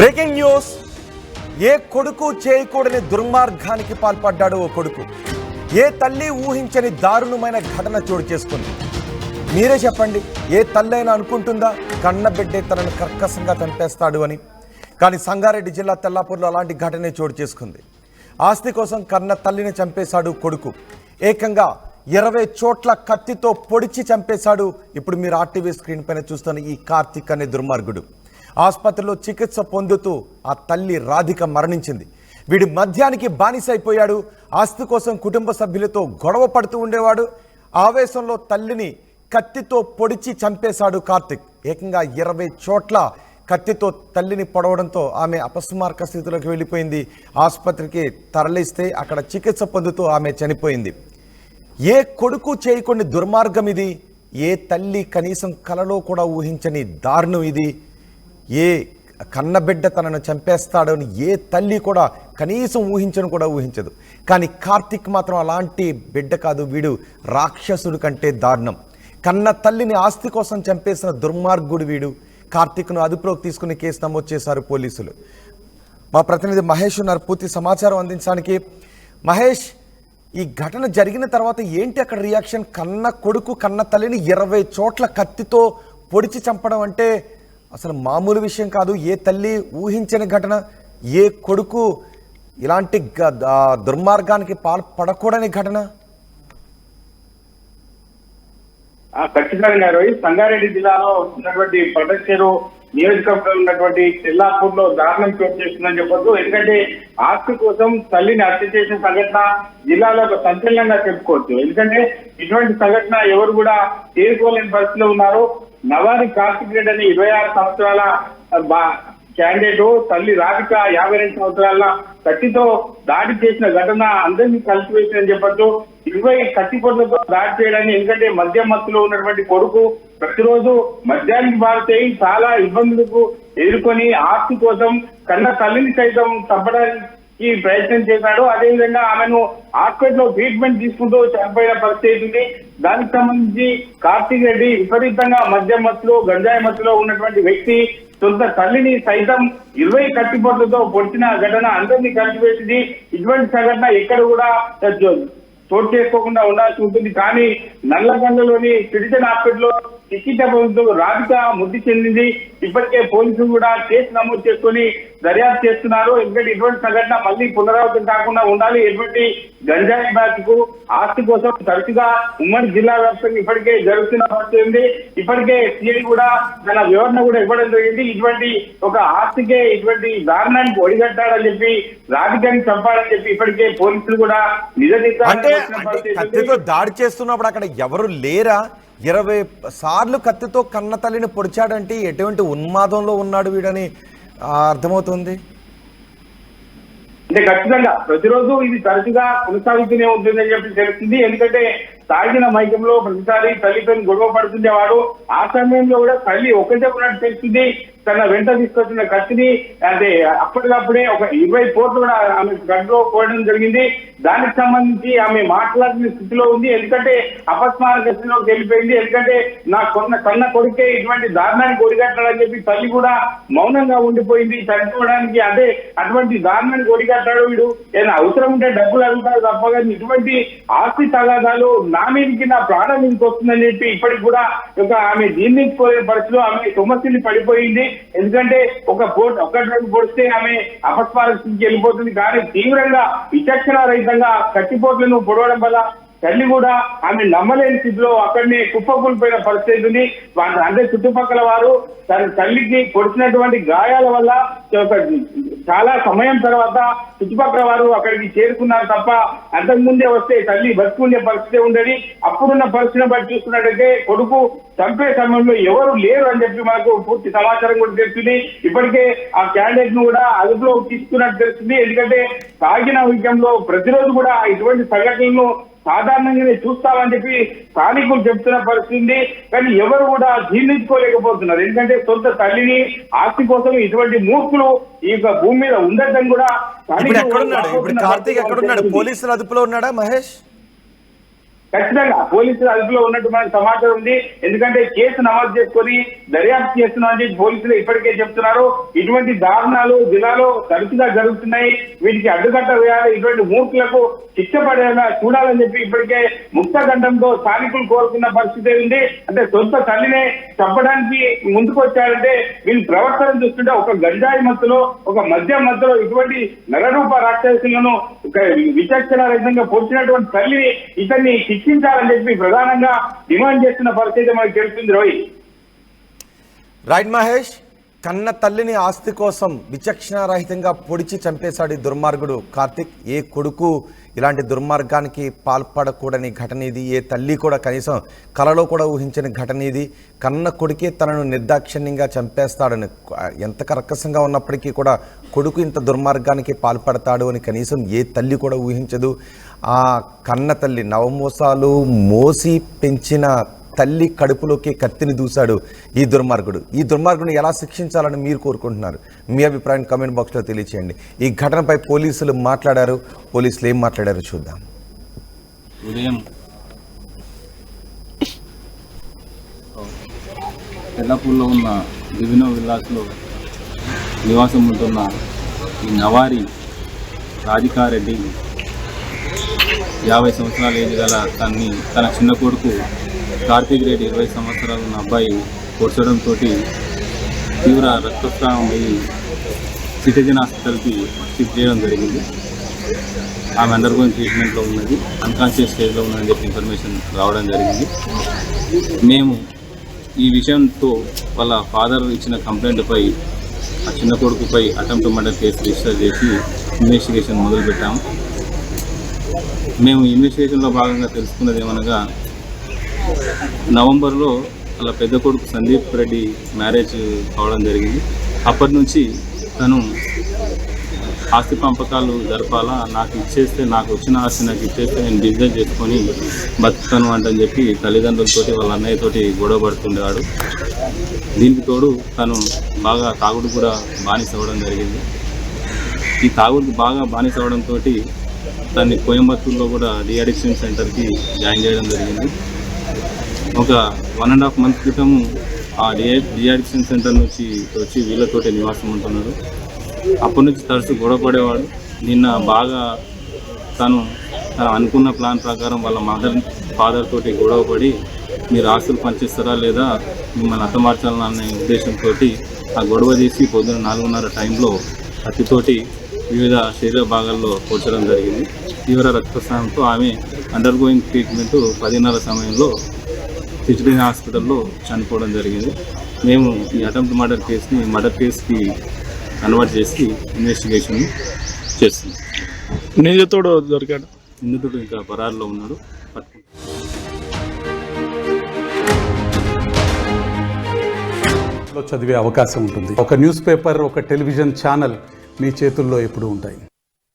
Breaking news. ఏ కొడుకు చేయకూడని దుర్మార్గానికి పాల్పడ్డాడు ఓ కొడుకు? ఏ తల్లి ఊహించని దారుణమైన ఘటన చోటు చేసుకుంది? మీరే చెప్పండి ఏ తల్లి అయినా అనుకుంటుందా కన్న బిడ్డే తనను కర్కశంగా చంపేస్తాడు అని? కానీ సంగారెడ్డి జిల్లా తెల్లాపూర్లో అలాంటి ఘటనే చోటు చేసుకుంది. ఆస్తి కోసం కన్న తల్లిని చంపేశాడు కొడుకు. ఏకంగా ఇరవై చోట్ల కత్తితో పొడిచి చంపేశాడు. ఇప్పుడు మీరు ఆర్టీవీ స్క్రీన్ పైన చూస్తున్న ఈ కార్తిక్ అనే దుర్మార్గుడు. ఆసుపత్రిలో చికిత్స పొందుతూ ఆ తల్లి రాధిక మరణించింది. వీడి మద్యానికి బానిసైపోయాడు. ఆస్తి కోసం కుటుంబ సభ్యులతో గొడవ పడుతూ ఉండేవాడు. ఆవేశంలో తల్లిని కత్తితో పొడిచి చంపేశాడు కార్తిక్. ఏకంగా ఇరవై చోట్ల కత్తితో తల్లిని పొడవడంతో ఆమె అపస్మారక స్థితిలోకి వెళ్ళిపోయింది. ఆసుపత్రికి తరలిస్తే అక్కడ చికిత్స పొందుతూ ఆమె చనిపోయింది. ఏ కొడుకు చేయకుండా దుర్మార్గం ఇది? ఏ తల్లి కనీసం కలలో కూడా ఊహించని దారుణం ఇది? ఏ కన్నబిడ్డ తనను చంపేస్తాడని ఏ తల్లి కూడా కనీసం ఊహించను కూడా ఊహించదు. కానీ కార్తిక్ మాత్రం అలాంటి బిడ్డ కాదు వీడు రాక్షసుడు కంటే దారుణం. కన్న తల్లిని ఆస్తి కోసం చంపేసిన దుర్మార్గుడు వీడు. కార్తిక్ను అదుపులోకి తీసుకుని కేసు నమోదు చేశారు పోలీసులు. మా ప్రతినిధి మహేష్ ఉన్నారు. పూర్తి సమాచారం అందించడానికి మహేష్ ఈ ఘటన జరిగిన తర్వాత ఏంటి అక్కడ రియాక్షన్? కన్న కొడుకు కన్న తల్లిని ఇరవై చోట్ల కత్తితో పొడిచి చంపడం అంటే అసలు మామూలు విషయం కాదు. ఏ తల్లి ఊహించని ఘటన ఏ కొడుకు ఇలాంటి దుర్మార్గానికి పాల్పడకూడని ఘటన? ఖచ్చితంగా రోహిత్ సంగారెడ్డి జిల్లాలో ఉన్నటువంటి పటచేరు నియోజకవర్గంలో ఉన్నటువంటి చెల్లాపూర్లో దారుణం చోటు చేస్తుందని చెప్పొచ్చు. ఎందుకంటే ఆస్తి కోసం తల్లిని హత్య చేసిన సంఘటన జిల్లాలో ఒక సంచలనంగా చెప్పుకోవచ్చు. ఎందుకంటే ఇటువంటి సంఘటన ఎవరు కూడా చేసుకోలేని పరిస్థితిలో ఉన్నారు. నవారి కార్తిక్ రెడ్డి అని ఇరవై ఆరు సంవత్సరాల బా- క్యాండిడేట్ తల్లి రాధిక యాభై రెండు సంవత్సరాల కత్తితో దాడి చేసిన ఘటన అందరినీ కలిసివేసిందని చెప్పొచ్చు. ఇరవై కత్తి దాడి చేయడానికి ఎందుకంటే మద్యం మత్తులో ఉన్నటువంటి కొడుకు ప్రతిరోజు మద్యానికి బారితే చాలా ఇబ్బందులకు ఎదుర్కొని ఆస్తి కోసం కన్న తల్లిని సైతం చంపడానికి ప్రయత్నం చేశాడు. అదేవిధంగా ఆమెను హాస్పిటల్లో ట్రీట్మెంట్ తీసుకుంటూ చనిపోయిన పరిస్థితి ఉంది. దానికి సంబంధించి కార్తీక్ రెడ్డి విపరీతంగా మద్యం మత్తులో గంజాయి మత్తులో ఉన్నటువంటి వ్యక్తి సొంత తల్లిని సైతం ఇరవై కట్టిపోట్లతో పొడిచిన ఘటన అందరినీ కలిసివేసింది. ఇటువంటి సంఘటన ఎక్కడ కూడా చోటు చేసుకోకుండా ఉండాల్సి ఉంటుంది. కానీ నల్లగండలోని సిటిజన్ హాస్పిటల్లో చికిత్స పొందుతూ రాధిక మృతి చెందింది. ఇప్పటికే పోలీసులు కూడా కేసు నమోదు చేసుకొని దర్యాప్తు చేస్తున్నారు. ఎందుకంటే ఇటువంటి సంఘటన మళ్ళీ పునరావృతం కాకుండా ఉండాలి. ఎటువంటి గంజాయి బ్యాచ్కు ఆస్తి కోసం తరచుగా ఉమ్మడి జిల్లా వ్యాప్తంగా ఇప్పటికే జరుగుతున్న పరిస్థితి ఇప్పటికే సిఐ కూడా తన వివరణ కూడా ఇవ్వడం జరిగింది. ఇటువంటి ఒక ఆస్తికే ఇటువంటి దారుణానికి ఒడిగట్టాడని చెప్పి రాధికాన్ని చంపాడని చెప్పి ఇప్పటికే పోలీసులు కూడా నిజ దాడి చేస్తున్నప్పుడు అక్కడ ఎవరు లేరా? ఇరవై సార్లు కత్తితో కన్న తల్లిని పొడిచాడంటే ఎటువంటి ఉన్మాదంలో ఉన్నాడు వీడని అర్థమవుతుంది? అంటే ఖచ్చితంగా. ప్రతిరోజు ఇది తరచుగా కొనసాగుతూనే ఉంటుందని చెప్పి తెలుస్తుంది. ఎందుకంటే తాగిన మైకంలో ప్రతిసారి తల్లితో గొడవ పడుతుండేవాడు. ఆ సమయంలో కూడా తల్లి ఒకటే ఉన్నట్టు తెలుస్తుంది. తన వెంట తీసుకొచ్చిన కత్తిని అంటే అప్పటికప్పుడే ఒక ఇరవై కోట్లు కూడా ఆమె గడ్డలో పోవడం జరిగింది. దానికి సంబంధించి ఆమె మాట్లాడిన స్థితిలో ఉంది. ఎందుకంటే అపస్మారక స్థితిలోకి వెళ్ళిపోయింది. ఎందుకంటే నా కొన్న కన్న కొడుకే ఇటువంటి దారుణానికి ఒడిగట్టాడని చెప్పి తల్లి కూడా మౌనంగా ఉండిపోయింది. చనిపోవడానికి అంటే అటువంటి దారుణానికి ఒడిగట్టాడు వీడు. ఏదైనా అవసరం ఉంటే డబ్బులు అడుగుతాడు తప్ప కానీ ఇటువంటి ఆస్తి తగాదాలు నా మీదకి నా ప్రాణం మీదకి వస్తుందని చెప్పి ఇప్పటికి కూడా ఒక ఆమె జీర్ణించుకోలేని పరిస్థితిలో ఆమె సొమ్మసిల్లి పడిపోయింది. ఎందుకంటే ఒక పోట్ ఒకటి రెండు పొడిస్తే ఆమె అపస్మారక స్థితికి వెళ్ళిపోతుంది. కానీ తీవ్రంగా విచక్షణ రహితంగా కట్టిపోట్లను పొడవడం వల్ల తల్లి కూడా ఆమె నమ్మలేని స్థితిలో అక్కడనే కుప్పకూలిపోయిన పరిస్థితి ఉంది వాళ్ళ అంటే చుట్టుపక్కల వారు తన తల్లికి పొడిచినటువంటి గాయాల వల్ల ఒక చాలా సమయం తర్వాత చుట్టుపక్కల వారు అక్కడికి చేరుకున్నారు తప్ప అంతకుముందే వస్తే తల్లి బతుకుండే పరిస్థితి ఉండేది. అప్పుడున్న పరిస్థితిని బట్టి చూస్తున్నట్టయితే కొడుకు చంపే సమయంలో ఎవరు లేరు అని చెప్పి మనకు పూర్తి సమాచారం కూడా తెలుస్తుంది. ఇప్పటికే ఆ క్యాండిడేట్ను కూడా అదుపులో తీసుకున్నట్టు తెలుస్తుంది. ఎందుకంటే తాగిన విషయంలో ప్రతిరోజు కూడా ఇటువంటి సంఘటనలను సాధారణంగానే చూస్తామని చెప్పి స్థానికులు చెప్తున్న పరిస్థితి. కానీ ఎవరు కూడా జీర్ణించుకోలేకపోతున్నారు. ఎందుకంటే సొంత తల్లిని ఆస్తి కోసం ఇటువంటి మూర్ఖులు ఈ యొక్క భూమి మీద ఉండటం కూడా ఇప్పుడు ఎక్కడున్నాడు? ఇప్పుడు కార్తీక్ ఎక్కడున్నాడు. పోలీసుల అదుపులో ఉన్నాడా మహేష్? ఖచ్చితంగా పోలీసులు అదుపులో ఉన్నట్టు మనకు సమాచారం ఉంది. ఎందుకంటే కేసు నమోదు చేసుకొని దర్యాప్తు చేస్తున్నాం అని చెప్పి పోలీసులు ఇప్పటికే చెప్తున్నారు. ఇటువంటి దారుణాలు జిల్లాలో తరచుగా జరుగుతున్నాయి. వీటికి అడ్డుకట్ట వేయాలి. ఇటువంటి మూర్ఖులకు శిక్ష పడేలా చూడాలని చెప్పి ఇప్పటికే ముక్త గంటంతో స్థానికులు కోరుకున్న పరిస్థితి ఉంది? అంటే సొంత తల్లినే చంపడానికి ముందుకొచ్చారంటే వీళ్ళు ప్రవర్తన చూస్తుంటే ఒక గంజాయి మత్తులో ఒక మద్యం మత్తులో ఇటువంటి నరరూప రాక్షసులను విచక్షణ రహితంగా పొడిచినటువంటి తల్లిని ఇతన్ని శిక్షించాలని చెప్పి ప్రధానంగా డిమాండ్ చేస్తున్న పరిస్థితి మనకు తెలుస్తుంది రోహిత్ రైట్ మహేష్ కన్న తల్లిని ఆస్తి కోసం విచక్షణారహితంగా పొడిచి చంపేశాడు ఈ దుర్మార్గుడు కార్తిక్. ఏ కొడుకు ఇలాంటి దుర్మార్గానికి పాల్పడకూడని ఘటన ఇది? ఏ తల్లి కూడా కనీసం కలలో కూడా ఊహించని ఘటన ఇది? కన్న కొడుకే తనను నిర్దాక్షిణ్యంగా చంపేస్తాడని ఎంత కర్కశంగా ఉన్నప్పటికీ కూడా కొడుకు ఇంత దుర్మార్గానికి పాల్పడతాడు అని కనీసం ఏ తల్లి కూడా ఊహించదు. ఆ కన్న తల్లి నవమోసాలు మోసి పెంచిన తల్లి కడుపులోకి కత్తిని దూశాడు ఈ దుర్మార్గుడు. ఈ దుర్మార్గుని ఎలా శిక్షించాలని మీరు కోరుకుంటున్నారు? మీ అభిప్రాయం కామెంట్ బాక్స్లో తెలియచేయండి. ఈ ఘటనపై పోలీసులు మాట్లాడారు. పోలీసులు ఏం మాట్లాడారు చూద్దాం. ఉదయం. పెద్దపూర్లో ఉన్న దివినో విల్లాస్లో నివాసం ఉంటున్న ఈ నవారి రాధికారెడ్డి యాభై సంవత్సరాల ఏజ్ గల తన్ని తన చిన్న కొడుకు కార్తీక్ రెడ్డి ఇరవై సంవత్సరాలు ఉన్న అబ్బాయి పొడచడంతో తీవ్ర రక్తస్రావం అయ్యి సిటిజన్ హాస్పిటల్కి షిఫ్ట్ చేయడం జరిగింది. ఆమె అండర్ గోయింగ్ ట్రీట్మెంట్లో ఉన్నది అన్కాన్షియస్ స్టేజ్లో ఉందని చెప్పి ఇన్ఫర్మేషన్ రావడం జరిగింది. మేము ఈ విషయంతో వాళ్ళ ఫాదర్ ఇచ్చిన కంప్లైంట్పై ఆ చిన్న కొడుకుపై అటెంప్ట్ మర్డర్ కేసు రిజిస్టర్ చేసి ఇన్వెస్టిగేషన్ మొదలుపెట్టాము. మేము ఇన్వెస్టిగేషన్లో భాగంగా తెలుసుకున్నది ఏమనగా నవంబర్లో వాళ్ళ పెద్ద కొడుకు సందీప్ రెడ్డి మ్యారేజ్ కావడం జరిగింది. అప్పటి నుంచి తను ఆస్తి పంపకాలు జరపాలా నాకు ఇచ్చేస్తే నాకు వచ్చిన ఆస్తి నాకు ఇచ్చేస్తే నేను బిజినెస్ చేసుకొని బతుకుతాను అంటని చెప్పి తల్లిదండ్రులతోటి వాళ్ళ అన్నయ్యతోటి గొడవ పడుతుండేవాడు. దీనికి తోడు తను బాగా తాగుడు కూడా బానిస అవ్వడం జరిగింది. ఈ తాగుడుకి బాగా బానిస అవ్వడంతో దాన్ని కోయంబత్తూరులో కూడా డిఅడిక్షన్ సెంటర్కి జాయిన్ చేయడం జరిగింది. ఒక వన్ అండ్ హాఫ్ మంత్ క్రితం ఆ డిఐ డిఅడిక్షన్ సెంటర్ నుంచి వచ్చి వీళ్ళతోటి నివాసం ఉంటున్నాడు అప్పటి నుంచి తరచు గొడవపడేవాడు. నిన్న బాగా తను తను అనుకున్న ప్లాన్ ప్రకారం వాళ్ళ మదర్ ఫాదర్ తోటి మీరు ఆస్తులు పనిచేస్తారా లేదా? మిమ్మల్ని అర్థమార్చాలని ఉద్దేశంతో ఆ గొడవ చేసి పొద్దున నాలుగున్నర టైంలో అతితోటి వివిధ శరీర భాగాల్లో పొచ్చడం జరిగింది. తీవ్ర రక్తస్రావంతో ఆమె అండర్ గోయింగ్ ట్రీట్మెంట్ పదిన్నర సమయంలో సిచ్యుడెన్ హాస్పిటల్లో చనిపోవడం జరిగింది. మేము ఈ అటెంప్ట్ మర్డర్ కేసుని మర్డర్ కేసుకి కన్వర్ట్ చేసి ఇన్వెస్టిగేషన్ చేస్తున్నాం. నిజతోడు దొరికాడు. నిందితుడు ఇంకా పరారులో ఉన్నాడు. చదివే అవకాశం ఉంటుంది. ఒక న్యూస్ పేపర్ ఒక టెలివిజన్ ఛానల్ మీ చేతుల్లో ఎప్పుడూ ఉంటాయి.